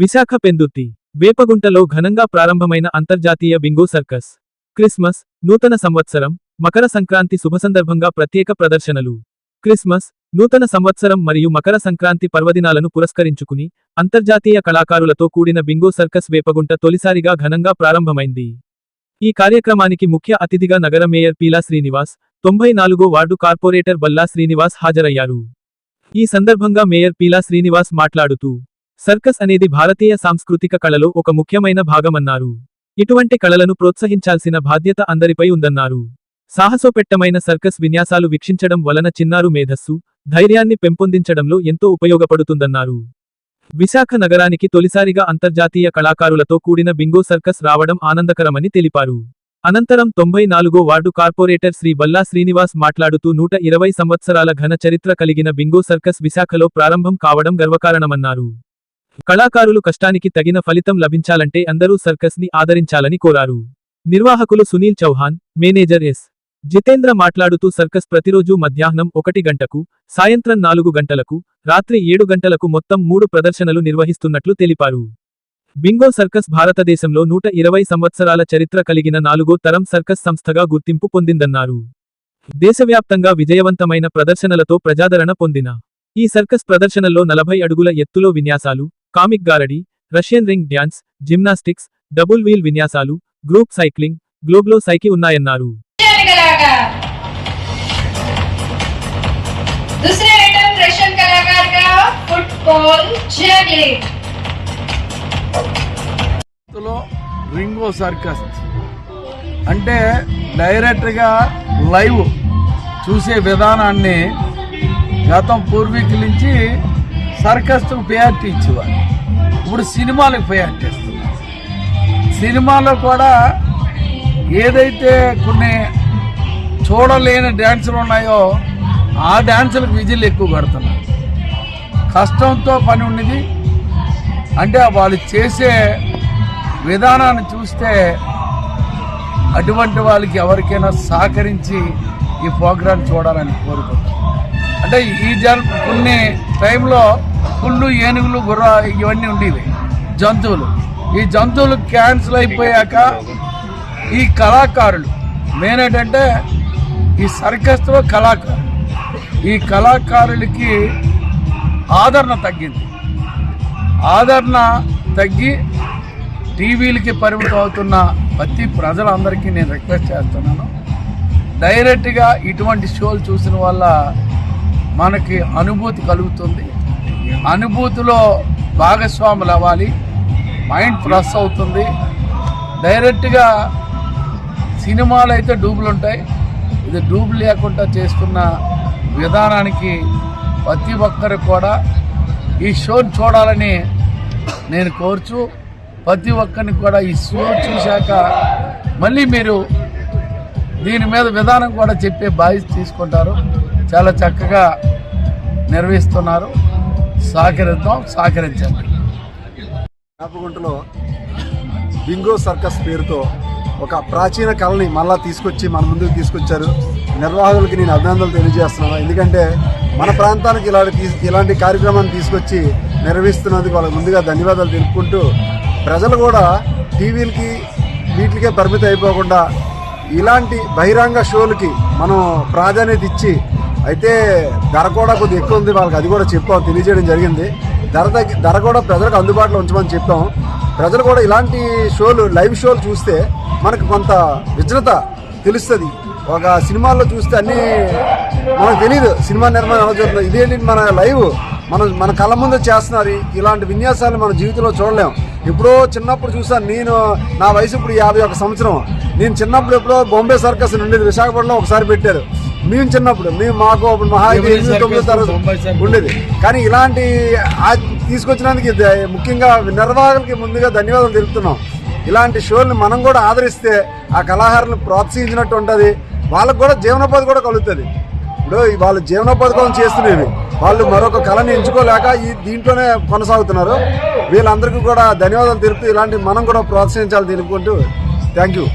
విశాఖ పెందుర్తి వేపగుంటలో ఘనంగా ప్రారంభమైన అంతర్జాతీయ బింగో సర్కస్ క్రిస్మస్ నూతన సంవత్సరం మకర సంక్రాంతి శుభసందర్భంగా ప్రత్యేక ప్రదర్శనలు. క్రిస్మస్ నూతన సంవత్సరం మరియు మకర సంక్రాంతి పర్వదినాలను పురస్కరించుకుని అంతర్జాతీయ కళాకారులతో కూడిన బింగో సర్కస్ వేపగుంట తొలిసారిగా ఘనంగా ప్రారంభమైంది. ఈ కార్యక్రమానికి ముఖ్య అతిథిగా నగర మేయర్ పీలా శ్రీనివాస్ తొంభై నాలుగో వార్డు కార్పొరేటర్ బల్లా శ్రీనివాస్ హాజరయ్యారు. ఈ సందర్భంగా మేయర్ పీలా శ్రీనివాస్ మాట్లాడుతూ సర్కస్ అనేది భారతీయ సాంస్కృతిక కళలో ఒక ముఖ్యమైన భాగమన్నారు. ఇటువంటి కళలను ప్రోత్సహించాల్సిన బాధ్యత అందరిపై ఉందన్నారు. సాహసోపెట్టమైన సర్కస్ విన్యాసాలు వీక్షించడం వలన చిన్నారు మేధస్సు ధైర్యాన్ని పెంపొందించడంలో ఎంతో ఉపయోగపడుతుందన్నారు. విశాఖ నగరానికి తొలిసారిగా అంతర్జాతీయ కళాకారులతో కూడిన బింగో సర్కస్ రావడం ఆనందకరమని తెలిపారు. అనంతరం తొంభై నాలుగో వార్డు కార్పొరేటర్ శ్రీ బల్లా శ్రీనివాస్ మాట్లాడుతూ నూట ఇరవై సంవత్సరాల ఘన చరిత్ర కలిగిన బింగో సర్కస్ విశాఖలో ప్రారంభం కావడం గర్వకారణమన్నారు. కళాకారులు కష్టానికి తగిన ఫలితం లభించాలంటే అందరూ సర్కస్ని ఆదరించాలని కోరారు. నిర్వాహకులు సునీల్ చౌహాన్ మేనేజర్ ఎస్. జితేంద్ర మాట్లాడుతూ సర్కస్ ప్రతిరోజు మధ్యాహ్నం ఒకటి గంటకు సాయంత్రం నాలుగు గంటలకు రాత్రి ఏడు గంటలకు మొత్తం మూడు ప్రదర్శనలు నిర్వహిస్తున్నట్లు తెలిపారు. బింగో సర్కస్ భారతదేశంలో నూట ఇరవై సంవత్సరాల చరిత్ర కలిగిన నాలుగో తరం సర్కస్ సంస్థగా గుర్తింపు పొందిందన్నారు. దేశవ్యాప్తంగా విజయవంతమైన ప్రదర్శనలతో ప్రజాదరణ పొందిన ఈ సర్కస్ ప్రదర్శనల్లో నలభై అడుగుల ఎత్తులో విన్యాసాలు comic గారడీ Russian ring dance gymnastics double wheel విన్యాసాలు గ్రూప్ సైక్లింగ్ గ్లోబ్లో సైకి ఉన్నాయన్నారు कलाकार दूसरे आइटम रशियन कलाकार का फुटबॉल जैगलिंग లో రింగో సర్కస్ అంటే డైరెక్ట్గా లైవ్ చూసే విధానాన్ని గతం పూర్వీకుల నుంచి సర్కస్కు ప్రయారిటీ ఇచ్చేవారు ఇప్పుడు సినిమాలకు పోయి అంటేస్తున్నారు సినిమాలో కూడా ఏదైతే కొన్ని చూడలేని డ్యాన్సులు ఉన్నాయో ఆ డ్యాన్సులకు విజులు ఎక్కువ కడుతున్నారు. కష్టంతో పని ఉన్నది. అంటే వాళ్ళు చేసే విధానాన్ని చూస్తే అటువంటి వాళ్ళకి ఎవరికైనా సహకరించి ఈ ప్రోగ్రాం చూడాలని కోరుకుంటాం అంటే ఈ జన్ కొన్ని టైంలో పుళ్ళు ఏనుగులు గుర్ర ఇవన్నీ ఉండేవి. జంతువులు. ఈ జంతువులు క్యాన్సిల్ అయిపోయాక ఈ కళాకారులు. మెయిన్ ఏంటంటే ఈ సర్కస్లో కళాకారులు. ఈ కళాకారులకి ఆదరణ తగ్గింది. ఆదరణ తగ్గి టీవీలకి పరిమితం అవుతున్న ప్రతి ప్రజలందరికీ నేను రిక్వెస్ట్ చేస్తున్నాను. డైరెక్ట్గా ఇటువంటి షోలు చూసిన వల్ల మనకి అనుభూతి కలుగుతుంది. అనుభూతిలో భాగస్వాములు అవ్వాలి. మైండ్ ఫ్రెష్ అవుతుంది. డైరెక్ట్గా సినిమాలు అయితే డూబులు ఉంటాయి. ఇది డూబులు లేకుండా చేస్తున్న విధానానికి ప్రతి ఒక్కరు కూడా ఈ షోని చూడాలని నేను కోరుచు ప్రతి ఒక్కరిని కూడా ఈ షో చూశాక మళ్ళీ మీరు దీని మీద విధానం కూడా చెప్పే బాధ్యత తీసుకుంటారు. చాలా చక్కగా నిర్వహిస్తున్నారు. సహకరిద్దాం సహకరించండి. వేపగుంటలో బింగో సర్కస్ పేరుతో ఒక ప్రాచీన కళని మళ్ళా తీసుకొచ్చి మన ముందుకు తీసుకొచ్చారు. నిర్వాహకులకి నేను అభినందనలు తెలియజేస్తున్నాను. ఎందుకంటే మన ప్రాంతానికి ఇలాంటి ఇలాంటి కార్యక్రమాన్ని తీసుకొచ్చి నిర్వహిస్తున్నందుకు వాళ్ళకి ముందుగా ధన్యవాదాలు తెలుపుకుంటూ ప్రజలు కూడా టీవీలకి వీటికే పరిమితం అయిపోకుండా ఇలాంటి బహిరంగ షోలకి మనం ప్రాధాన్యత ఇచ్చి అయితే ధర కూడా కొద్దిగా ఎక్కువ ఉంది వాళ్ళకి అది కూడా చెప్పాం తెలియజేయడం జరిగింది. ధర తగ్గి ధర కూడా ప్రజలకు అందుబాటులో ఉంచమని చెప్పాం. ప్రజలు కూడా ఇలాంటి షోలు లైవ్ షోలు చూస్తే మనకు కొంత విజ్ఞత తెలుస్తుంది. ఒక సినిమాల్లో చూస్తే అన్నీ మనకు తెలియదు సినిమా నిర్మాణం ఎలా జరుగుతుంది. ఇదేంటి మన లైవ్ మనం మన కళ్ళ ముందు చేస్తున్నారు. ఇలాంటి విన్యాసాలు మన జీవితంలో చూడలేం. ఎప్పుడో చిన్నప్పుడు చూసాను నేను నా వయసు ఇప్పుడు యాభై ఒక సంవత్సరం. నేను చిన్నప్పుడు ఎప్పుడో బాంబే సర్కస్ నుండి విశాఖపట్నంలో ఒకసారి పెట్టారు. మేము చిన్నప్పుడు మేము మాకు అప్పుడు మహా ఎనిమిది తొమ్మిది? తరగతి. ఉండేది. కానీ ఇలాంటి తీసుకొచ్చినందుకు ముఖ్యంగా నిర్వాహకులకి ముందుగా ధన్యవాదాలు తెలుపుతున్నాం. ఇలాంటి షోల్ని మనం కూడా ఆదరిస్తే ఆ కళాకారులను ప్రోత్సహించినట్టు ఉంటుంది. వాళ్ళకు కూడా జీవనోపాధి కూడా కలుగుతుంది. ఇప్పుడు వాళ్ళు జీవనోపాధి కోసం చేస్తున్నవి. వాళ్ళు మరొక కళని ఎంచుకోలేక ఈ దీంట్లోనే కొనసాగుతున్నారు. వీళ్ళందరికీ కూడా ధన్యవాదాలు తెలుపుతూ ఇలాంటి మనం కూడా ప్రోత్సహించాలి తెలుపుకుంటూ థ్యాంక్ యూ